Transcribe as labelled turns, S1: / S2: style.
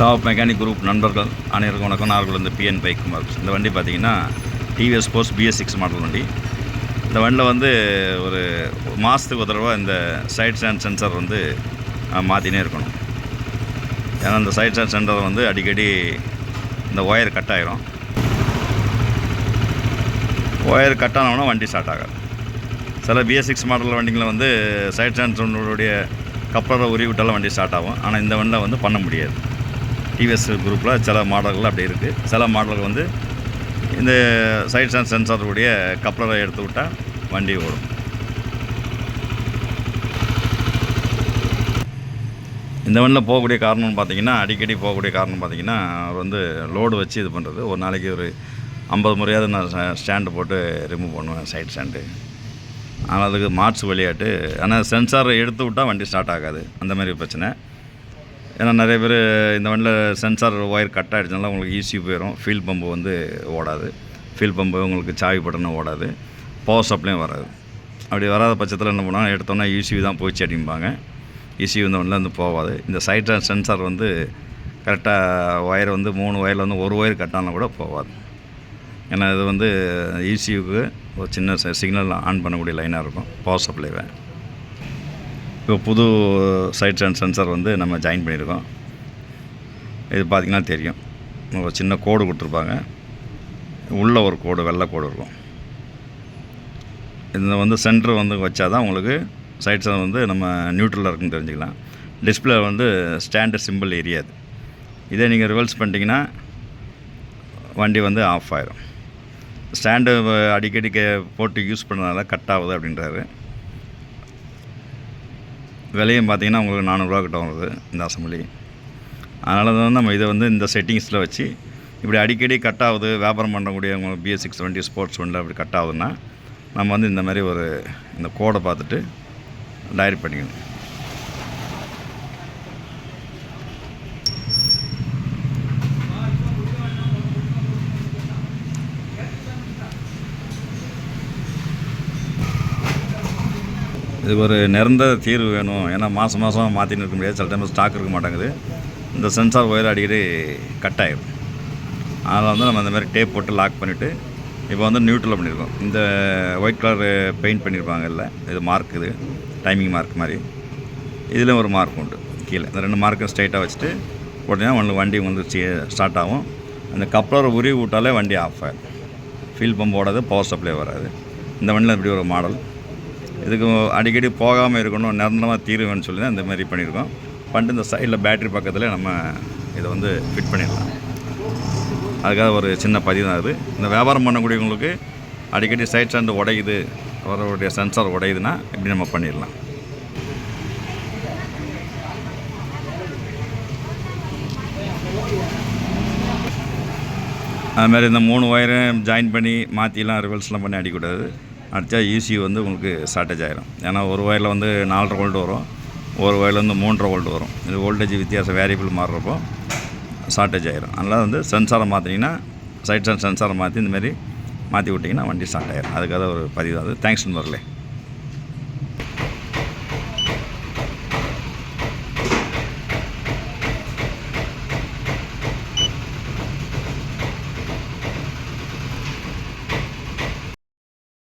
S1: Top mechanic group நண்பர்கள் அனைவருக்கும் வணக்கம். நார்கள் வந்து பிஎன் பைக் மார்க்ஸ் இந்த வண்டி பார்த்தீங்கன்னா TVS sports BS six model வண்டி. இந்த வண்டியில் வந்து ஒரு மாதத்துக்கு ஒரு தடவை இந்த சைட் ஸ்டாண்ட் சென்சர் வந்து மாற்றினே இருக்கணும். ஏன்னா இந்த சைட் ஸ்டாண்ட் சென்சர் வந்து அடிக்கடி இந்த ஒயர் கட் ஆகிரும் ஒயர் கட் ஆனவுடனே வண்டி ஸ்டார்ட் ஆகாது. சில பிஎஸ் சிக்ஸ் மாடல் வண்டிகளை வந்து சைட் ஸ்டாண்ட்ஸுடைய கப்பலரை உருவி விட்டாலும் வண்டி ஸ்டார்ட் ஆகும். ஆனால் இந்த வண்டியில் வந்து பண்ண முடியாது. டிவிஎஸ் குரூப்பில் சில மாடல்கள் அப்படி இருக்குது சில மாடல்கள் வந்து இந்த சைட் ஸ்டாண்ட் சென்சாருடைய கப்ளரை எடுத்து விட்டால் வண்டி ஓடும். இந்த வண்டியில் போகக்கூடிய காரணம்னு பார்த்தீங்கன்னா அடிக்கடி போகக்கூடிய காரணம் பார்த்தீங்கன்னா அவர் வந்து லோடு வச்சு இது பண்ணுறது ஒரு நாளைக்கு ஒரு ஐம்பது முறையாவது நான் ஸ்டாண்டு போட்டு ரிமூவ் பண்ணுவேன் சைட் ஸ்டாண்டு ஆனால் அதுக்கு மார்ச் விளையாட்டு ஆனால் சென்சார் எடுத்து விட்டால் வண்டி ஸ்டார்ட் ஆகாது. அந்த மாதிரி பிரச்சனை. ஏன்னா நிறைய பேர் இந்த வண்டியில் சென்சார் ஒயர் கட் ஆகிடுச்சனால உங்களுக்கு ஈஸி போயிடும் ஃபீல் பம்பு வந்து ஓடாது. ஃபீல் பம்பு உங்களுக்கு சாவி பட்டனும் ஓடாது. பவர் சப்ளையும் வராது. அப்படி வராத பட்சத்தில் என்ன பண்ணுவாங்க எடுத்தோன்னா ஈசிவி தான் போயிடுச்சு அப்படிம்பாங்க ஈசிவி இந்த வண்டியில் வந்து போகாது இந்த சைட் சென்சார் வந்து கரெக்டாக ஒயர் வந்து மூணு ஒயரில் வந்து ஒரு ஒயர் கட்டானா கூட போகாது ஏன்னா இது வந்து ஈசியூக்கு ஒரு சின்ன சிக்னல் ஆன் பண்ணக்கூடிய லைனாக இருக்கும். பவர் சப்ளைவை இப்போ புது சைட் சென்சர் சென்சார் வந்து நம்ம ஜாயின் பண்ணியிருக்கோம். இது பார்த்திங்கன்னா தெரியும். ஒரு சின்ன கோடு கொடுத்துருப்பாங்க. உள்ளே ஒரு கோடு வெள்ளை கோடு இருக்கும். இந்த வந்து சென்டர் வந்து வச்சா தான் உங்களுக்கு சைட் சென்சர் வந்து நம்ம நியூட்ரலாக இருக்குன்னு தெரிஞ்சுக்கலாம். டிஸ்பிளே வந்து ஸ்டாண்டு சிம்பிள் எரியாது இதே நீங்கள் ரிவர்ஸ் பண்ணிட்டீங்கன்னா வண்டி வந்து ஆஃப் ஆயிரும். ஸ்டாண்டு அடிக்கடி கே போட்டு யூஸ் பண்ணனால கட் ஆகுது அப்படின்றாரு. விலையும் பார்த்தீங்கன்னா உங்களுக்கு நானூறுரூவா கிட்ட வருது இந்த அசம்பிளி. அதனால தான் நம்ம இதை வந்து இந்த செட்டிங்ஸில் வச்சு இப்படி அடிக்கடி கட் ஆகுது வியாபாரம் பண்ணக்கூடிய உங்களுக்கு பிஎஸ் சிக்ஸ் டுவெண்ட்டி ஸ்போர்ட்ஸ் ஒன்றில் அப்படி கட் ஆகுதுன்னா நம்ம வந்து இந்த மாதிரி ஒரு இந்த கோடை பார்த்துட்டு டைரி பண்ணிக்கணும். இது ஒரு நிரந்தர தீர்வு வேணும். ஏன்னா மாதம் மாதம் மாற்றின்னு இருக்க முடியாது. சில டைம் ஸ்டாக் இருக்க மாட்டேங்குது. இந்த சென்சார் ஒயர் அடிக்கடி கட் ஆகிடும் அதில் வந்து நம்ம இந்த மாதிரி டேப் போட்டு லாக் பண்ணிவிட்டு இப்போ வந்து நியூட்ரலில் பண்ணியிருக்கோம் இந்த ஒயிட் கலர் பெயிண்ட் பண்ணியிருப்பாங்க இல்லை இது மார்க் இது டைமிங் மார்க் மாதிரி. இதில் ஒரு மார்க் உண்டு கீழே. இந்த ரெண்டு மார்க்கும் ஸ்ட்ரைட்டாக வச்சுட்டு போட்டிங்கன்னா ஒன்று வண்டி வந்து ஸ்டார்ட் ஆகும். அந்த கப்ளர் உருவி விட்டாலே வண்டி ஆஃப் ஆகும் ஃபீல் பம்ப் ஓடாது பவர் சப்ளை வராது. இந்த வண்டியில் இப்படி ஒரு மாடல் இதுக்கு அடிக்கடி போகாமல் இருக்கணும் நிரந்தரமாக தீருவேன்னு சொல்லி தான் இந்த மாதிரி பண்ணியிருக்கோம். பண்ணிட்டு இந்த சைடில் பேட்ரி பக்கத்தில் நம்ம இதை வந்து ஃபிட் பண்ணிடலாம். அதுக்காக ஒரு சின்ன பதிவு தான் அது. இந்த வியாபாரம் பண்ணக்கூடியவங்களுக்கு அடிக்கடி சைட் ஸ்டாண்டு உடையுது அவருடைய சென்சார் உடையுதுன்னா இப்படி நம்ம பண்ணிடலாம். அதுமாதிரி இந்த மூணு ஒயரும் ஜாயின் பண்ணி மாற்றிலாம் ரிவல்ஸ்லாம் பண்ணி அடிக்கக்கூடாது. அடித்தா ஈசி வந்து உங்களுக்கு ஷார்ட்டேஜ் ஆகிரும் ஏன்னா ஒரு வயலில் வந்து நாலரை வோல்ட் வரும். ஒரு வயலில் வந்து மூன்றரை வோல்ட் வரும். இது வோல்டேஜ் வித்தியாசம் வேரியபிள் மாறுறப்போ ஷார்ட்டேஜ் ஆகிரும் அதனால் வந்து சென்சாரை மாற்றினீங்கன்னா சைட் சென்சாரை மாற்றி இந்தமாரி மாற்றி விட்டிங்கன்னா வண்டி ஸ்டார்ட் ஆகிடும் அதுக்காக ஒரு பதிவு அது. தேங்க்ஸ் நண்பர்களே.